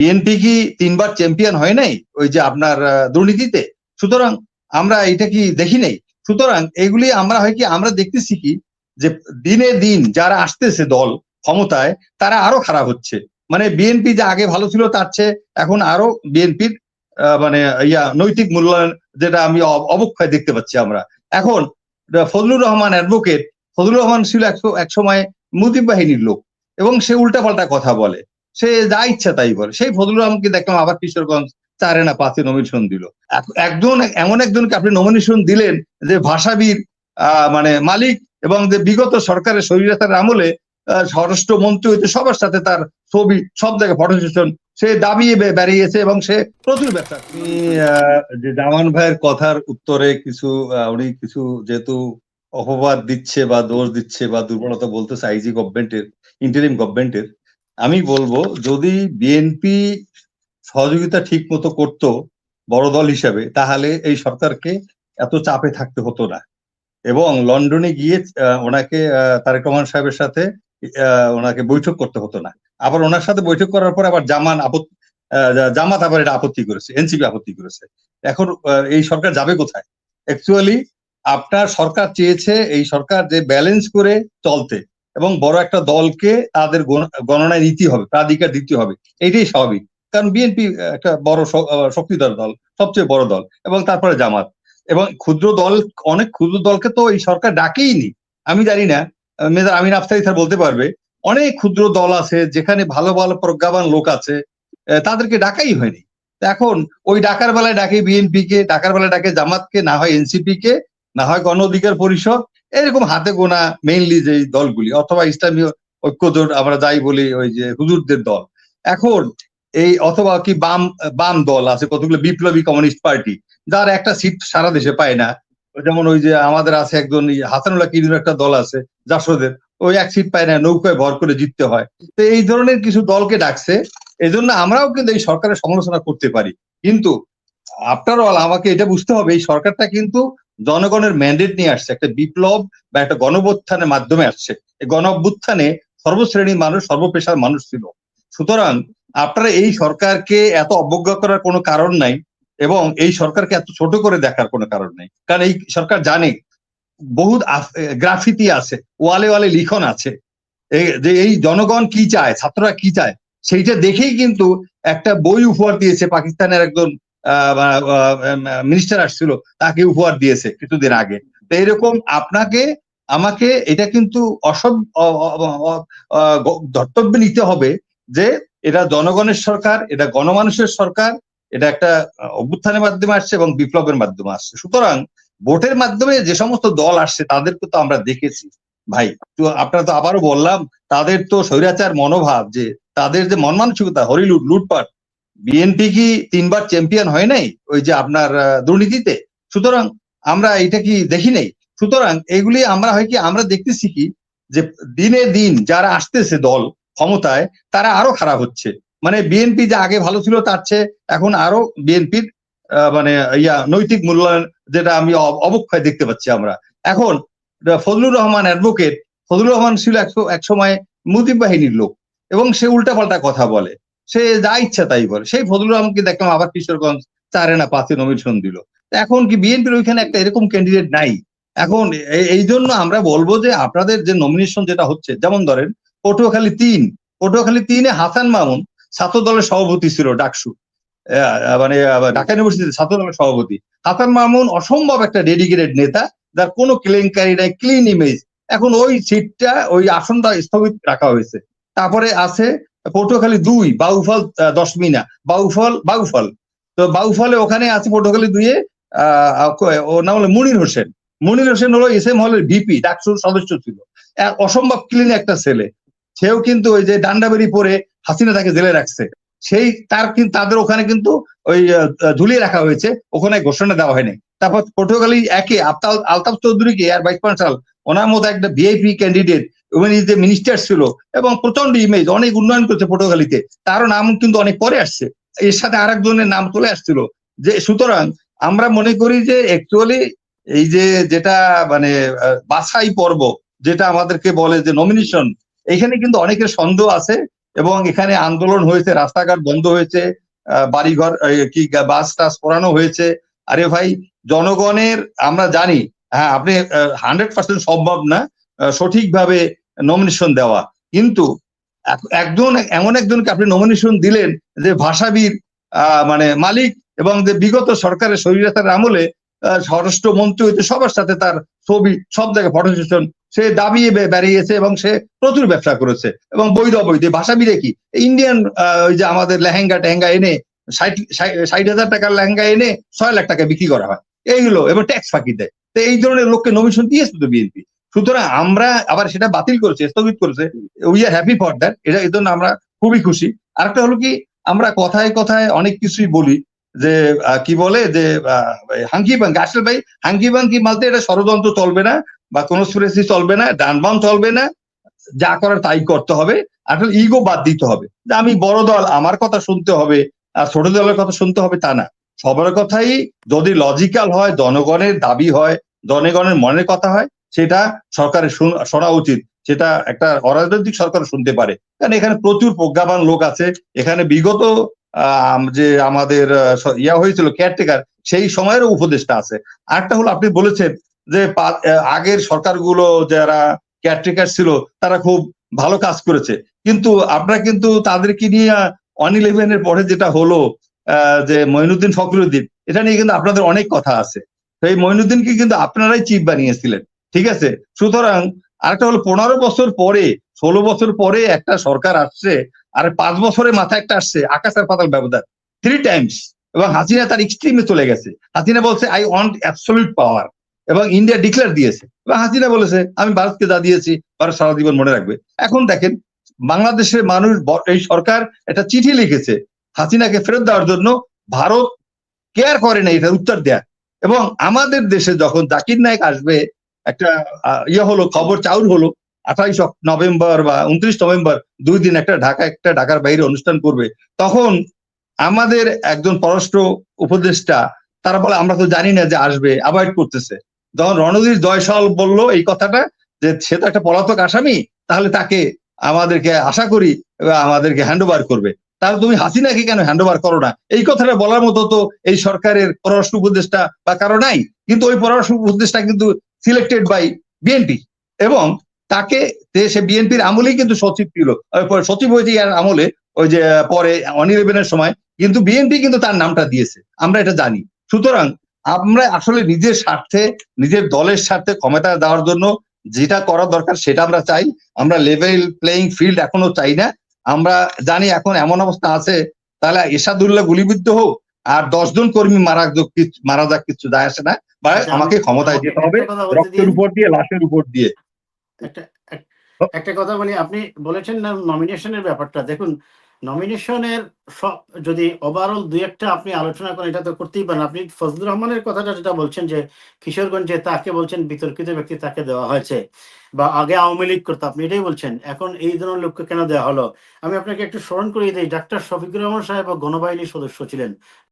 BNP কি তিনবার champion হয় নাই? ওই যে আপনার দুর্নীতিতে? সুতরাং আমরা এটা কি দেখি নাই? সুতরাং এগুলি আমরা হয় কি, আমরা দেখতেছি কি, যে দিনে দিন যারা আসতেছে দল ক্ষমতায়, তারা আরও খারাপ হচ্ছে। মানে বিএনপি যে আগে ভালো ছিল, তার চেয়ে এখন আরও বিএনপির মানে ইয়া, নৈতিক মূল্যায়ন যেটা আমি অব- অবক্ষয় দেখতে পাচ্ছি আমরা। এখন ফজলুর রহমান অ্যাডভোকেট ফজলুর রহমান ছিল এক সময় মুজিব বাহিনীর লোক এবং সে উল্টাপাল্টা কথা বলে। সে যা ইচ্ছা তাই বলে সেই ফজলুর রহমানকে দেখলাম আবার কিশোরগঞ্জ চারে না পাঁচে নমিনেশন দিল। একজন, এমন একজনকে আপনি নমিনেশন দিলেন যে ভাষাবির মানে মালিক এবং যে বিগত সরকারের স্বৈরাচার আমলে স্বরাষ্ট্র মন্ত্রী হইতে সবার সাথে তার ছবি, সব জায়গায় ফটো সেশন, সে দাবিয়ে বে- বেরিয়েছে এবং সে প্রচুর ব্যবসা যে জামান ভাইয়ের কথার উত্তরে কিছু উনি কিছু যেহেতু অপবাদ দিচ্ছে বা দোষ দিচ্ছে বা দুর্বলতা বলতেছে, আইজি গভর্নমেন্টের ইন্টারিম গভর্নমেন্টের আমি বলব, যদি বিএনপি সহযোগিতা ঠিক মতো করতো বড় দল হিসাবে, তাহলে এই সরকারকে এত চাপে থাকতে হতো না। এবং লন্ডনে গিয়ে ওনাকে তারেক রহমান সাহেবের সাথে ওনাকে বৈঠক করতে হতো না। আবার ওনার সাথে বৈঠক করার পর আবার জামান আপত্তি জামাত আবার এটা আপত্তি করেছে এনসিপি আপত্তি করেছে। এখন এই সরকার যাবে কোথায়? অ্যাকচুয়ালি আপনার সরকার চেয়েছে এই সরকার যে ব্যালেন্স করে চলতে। এবং বড় একটা দলকে তাদের গণ- গণনায় নিতে হবে, প্রাধিকার দিতে হবে। এটাই স্বাভাবিক। কারণ বিএনপি একটা বড় শক্তিধর দল, সবচেয়ে বড় দল, এবং তারপরে জামাত। এবং ক্ষুদ্র দল, অনেক ক্ষুদ্র দলকে তো এই সরকার ডাকেই ডাকেইনি। আমি জানি না মেজর আমিন আফতারি স্যার বলতে পারবে, অনেক ক্ষুদ্র দল আছে যেখানে ভালো ভালো প্রজ্ঞাবান লোক আছে তাদেরকে ডাকাই হয়নি। এখন ওই ডাকার বেলায় ডাকে বিএনপি কে, ডাকার বেলায় ডাকে জামাতকে, না হয় এনসিপি কে, না হয় গণ অধিকার পরিষদ এরকম হাতে গোনা মেইনলি যে দলগুলি, অথবা ইসলামী ঐক্যজোট আমরা যাই বলি ওই যে হুজুরদের দল। এখন এই অথবা কি বাম বাম দল আছে, কতগুলো বিপ্লবী কমিউনিস্ট পার্টি, যার একটা সিট সারা দেশে পায় না। যেমন ওই যে আমাদের আছে একজন হাসানুল্লাহ কিরির একটা দল আছে, জাসদের ওই এক সিট পায় না, নৌকায় ভর করে জিততে হয়। তো এই ধরনের কিছু দলকে ডাকছে এই জন্য আমরাও কিন্তু এই সরকারের সমালোচনা করতে পারি। কিন্তু আফটার অল আমাকে এটা বুঝতে হবে, এই সরকারটা কিন্তু জনগণের ম্যান্ডেট নিয়ে আসছে, একটা বিপ্লব বা একটা গণবুত্থানের মাধ্যমে আসছে। এই গণবুত্থানে সর্বশ্রেণীর মানুষ, সর্বপেশার মানুষ ছিল। সুতরাং আপনারা এই সরকারকে এত অবজ্ঞা করার কোনো কারণ নাই এবং এই সরকারকে এত ছোট করে দেখার কোনো কারণ নেই। কারণ এই সরকার জানে, বহুত গ্রাফিতি আছে, ওয়ালে ওয়ালে লিখন আছে। যে এই জনগণ কি চায়, ছাত্ররা কি চায়, সেইটা দেখেই কিন্তু একটা বই উপহার দিয়েছে পাকিস্তানের একজন মিনিস্টার আসছিল, তাকে উপহার দিয়েছে কিছুদিন আগে। তো এরকম আপনাকে, আমাকে এটা কিন্তু অসব ধর্তব্যে নিতে হবে যে এটা জনগণের সরকার, এটা গণমানুষের সরকার, এটা একটা অভ্যুত্থানের মাধ্যমে আসছে এবং বিপ্লবের মাধ্যমে আসছে। সুতরাং ভোটের মাধ্যমে যে সমস্ত দল আসছে, তাদেরকে তো আমরা দেখেছি। ভাই, তো আপনারা তো আবারও বললাম, তাদের তো স্বৈরাচার মনোভাব যে, তাদের যে মন মানসিকতা হরিলুট, লুটপাট বিএনপি কি তিনবার চ্যাম্পিয়ন হয় নাই? ওই যে আপনার দুর্নীতিতে? সুতরাং আমরা এটা কি দেখি নাই? সুতরাং এগুলি আমরা হয় কি, আমরা দেখতেছি কি, যে দিনে দিন যারা আসতেছে দল ক্ষমতায়, তারা আরও খারাপ হচ্ছে। মানে বিএনপি যে আগে ভালো ছিল তার চেয়ে এখন আরও বিএনপির মানে ইয়া, নৈতিক মূল্যায়ন যেটা আমি অব- অবক্ষয় দেখতে পাচ্ছি আমরা। এখন ফজলুর রহমান অ্যাডভোকেট ফজলুর রহমান ছিল একশো এক সময় মুজিব বাহিনীর লোক এবং সে উল্টাপাল্টা কথা বলে। সে যা ইচ্ছা তাই বলে সেই ফজলুর রহমানকে দেখলাম আবার কিশোরগঞ্জ চারে না পাঁচে নমিনেশন দিল। এখন কি বিএনপির ওইখানে একটা এরকম ক্যান্ডিডেট নাই? এখন এই জন্য আমরা বলব যে আপনাদের যে নমিনেশন যেটা হচ্ছে, যেমন ধরেন পটুয়াখালী তিন। পটুয়াখালী তিনে হাসান মামুন ছাত্র দলের সভাপতি ছিল ডাকসু। মানে ঢাকা ইউনিভার্সিটির ছাত্র দলের সভাপতি। হাসান মামুন অসম্ভব একটা ডেডিকেটেড নেতা, যার কোনো কেলেঙ্কারি নাই ক্লিন ইমেজ এখন ওই সিটটা ওই আসনটা স্থগিত রাখা হয়েছে। তারপরে আছে পটুয়াখালী দুই বাউফল আহ, দশমিনা বাউফল বাউফল। তো বাউফলে ওখানে আছে পটুয়াখালী দুইয়ে আহ ওর নাম হলো মুনির হোসেন। মুনির হোসেন হলো এস এম হলের ভিপি ডাকসুর সদস্য ছিল। অসম্ভব ক্লিন একটা ছেলে। সেও কিন্তু ওই যে ডান্ডাবেরি পরে হাসিনা তাকে জেলে রাখছে। সেই তার কিন্তু তাদের ওখানে কিন্তু ওই ঝুলিয়ে রাখা হয়েছে। ওখানে ঘোষণা দেওয়া হয়নি। তারপর পটুয়াখালী একে আফতাল আলতাফ চৌধুরীকে আর ভাইস প্রিন্সিপাল ওনার মতো একটা ভিআইপি ক্যান্ডিডেট যে মিনিস্টার ছিল? এবং প্রচণ্ড ইমেজ অনেক উন্নয়ন করেছে পটুয়াখালীতে। তারও নাম কিন্তু অনেক পরে আসছে। এর সাথে আরেকজনের নাম চলে আসছিল। যে, সুতরাং আমরা মনে করি যে অ্যাকচুয়ালি এই যে, যেটা মানে বাছাই পর্ব, যেটা আমাদেরকে বলে যে নমিনেশন এখানে কিন্তু অনেকের সন্দেহ আছে এবং এখানে আন্দোলন হয়েছে, রাস্তাঘাট বন্ধ হয়েছে বাড়িঘর কি, বাস টাস পড়ানো হয়েছে। আরে ভাই, জনগণের, আমরা জানি হ্যাঁ আপনি হান্ড্রেড পার্সেন্ট সম্ভব না সঠিকভাবে নমিনেশন দেওয়া। কিন্তু একজন, এমন একজনকে আপনি নমিনেশন দিলেন যে ভাষাবিদ মানে মালিক এবং যে বিগত সরকারের স্বৈরাচার আমলে স্বরাষ্ট্র মন্ত্রী হইতে সবার সাথে তার ছবি, সব জায়গায় ফটো সেশন সে দাবিয়ে বেরিয়েছে এবং সে প্রচুর ব্যবসা করেছে। এবং বৈধ অবৈধ ভাষাবিদে কি? ইন্ডিয়ান ওই যে আমাদের লেহেঙ্গা টেহেঙ্গা এনে, ষাট ষাট হাজার টাকার লেহেঙ্গা এনে ছয় লাখ টাকা বিক্রি করা হয়। এইগুলো এবং ট্যাক্স ফাঁকি দেয়। তো এই ধরনের লোককে নমিশন দিয়েছে তো বিএনপি সুতরাং আমরা আবার সেটা বাতিল করেছে, স্থগিত করেছে। We are happy for that এটা এই জন্য আমরা খুবই খুশি। আরেকটা হলো কি, আমরা কথায় কথায় অনেক কিছুই বলি যে কি বলে যে হাঙ্কি বাঙ্কি আসলে ভাই হাঙ্কি বাঙ্কি মালতে এটা ষড়যন্ত্র চলবে না বা কোনো সুরেসি চলবে না ডানবাম চলবে না, যা করার তাই করতে হবে। আসলে ইগো বাদ দিতে হবে। যে আমি বড় দল, আমার কথা শুনতে হবে আর ছোট দলের কথা শুনতে হবে তা না। সবার কথাই যদি লজিক্যাল হয়, জনগণের দাবি হয়, জনগণের মনের কথা হয় সেটা সরকারের শুন- উচিত। সেটা একটা অরাজনৈতিক সরকার শুনতে পারে। কারণ এখানে প্রচুর প্রজ্ঞাবান লোক আছে। এখানে বিগত যে আমাদের ইয়া হয়েছিল কেয়ারটেকার সেই সময়েরও উপদেষ্টা আছে। আরেকটা হলো আপনি বলেছেন যে আগের সরকারগুলো যারা কেয়ারটেকার ছিল, তারা খুব ভালো কাজ করেছে। কিন্তু আপনারা কিন্তু তাদেরকে নিয়ে ওয়ান ইলেভেনের পরে যেটা হলো যে মঈনুদ্দিন ফখরুদ্দিন, এটা নিয়ে কিন্তু আপনাদের অনেক কথা আছে। এই মঈনুদ্দিনকে কিন্তু আপনারাই চিফ বানিয়েছিলেন। ঠিক আছে? সুতরাং আরেকটা হলো পনেরো বছর পরে, ষোলো বছর পরে একটা সরকার আসছে আর পাঁচ বছরের মাথায় একটা আসছে, আকাশ আর পাতাল ব্যবধান। থ্রি টাইমস এবং হাসিনা তার এক্সট্রিমে চলে গেছে। হাসিনা বলছে আই ওয়ান্ট অ্যাবসলিউট পাওয়ার এবং ইন্ডিয়া ডিক্লেয়ার দিয়েছে। এবং হাসিনা বলেছে, আমি ভারতকে যা দিয়েছি, ভারত সারা জীবন মনে রাখবে। এখন দেখেন, বাংলাদেশের মানুষ এই সরকার একটা চিঠি লিখেছে হাসিনাকে ফেরত দেওয়ার জন্য, ভারত কেয়ার করে না, এটা উত্তর দেয়া। এবং আমাদের দেশে যখন জাকির নায়ক আসবে একটা ইয়ে হলো, খবর চাউর হলো। আঠাইশ নভেম্বর বা উনত্রিশ নভেম্বর দুই দিন একটা ঢাকা, একটা ঢাকার বাইরে অনুষ্ঠান করবে। তখন আমাদের একজন পররাষ্ট্র উপদেষ্টা, তারা বলে, আমরা তো জানি না যে আসবে, অ্যাভয়েড করতেছে। যখন রণধীর জয়সল বলল এই কথাটা, যে সে তো একটা পলাতক আসামি, তাহলে তাকে আমাদেরকে আশা করি আমাদেরকে হ্যান্ড ওভার করবে। তাহলে তুমি হাসিনাকে কেন হ্যান্ড ওভার করো না? এই কথাটা বলার মতো তো এই সরকারের পররাষ্ট্র উপদেষ্টা বা কারও নাই। কিন্তু ওই পররাষ্ট্র উপদেষ্টা কিন্তু সিলেক্টেড বাই বিএনপি এবং তাকে সে বিএনপির আমলেই কিন্তু সচিব ছিল। সচিব হয়েছে ইয়ার আমলে, ওই যে, পরে অনিলেভেনের সময়। কিন্তু বিএনপি কিন্তু তার নামটা দিয়েছে। আমরা এটা জানি। সুতরাং আমরা আসলে নিজের স্বার্থে, নিজের দলের স্বার্থে ক্ষমতা দেওয়ার জন্য যেটা করা দরকার সেটা আমরা চাই। আমরা লেভেল প্লেইং ফিল্ড এখনও চাই না। আমরা জানি এখন এমন অবস্থা আছে, তাহলে এসাদুল্লাহ গুলিবিদ্ধ হোক, আর দশজন কর্মী মারা মারা যাক, কিছু যায় আসে না। বা আমাকে ক্ষমতায় যেতে হবে রক্তের উপর দিয়ে লাশের উপর দিয়ে। একটা একটা কথা বলি আপনি বলেছেন না নমিনেশনের ব্যাপারটা। দেখুন নমিনেশনের সব যদি ওভারঅল দুই একটা আপনি আলোচনা করেন এটা তো করতেই পারেন। আপনি ফজলুর রহমানের কথাটা যেটা বলছেন যে কিশোরগঞ্জে তাকে বলছেন বিতর্কিত ব্যক্তি তাকে দেওয়া হয়েছে বা আগে আওয়ামী লীগ করতো আপনি এটাই বলছেন। এখন এই ধরনের লোককে কেন দেওয়া হলো? আমি আপনাকে একটু স্মরণ করিয়ে দিই ডাক্তার শফিকুর রহমান সাহেব গণবাহিনীর সদস্য ছিলেন।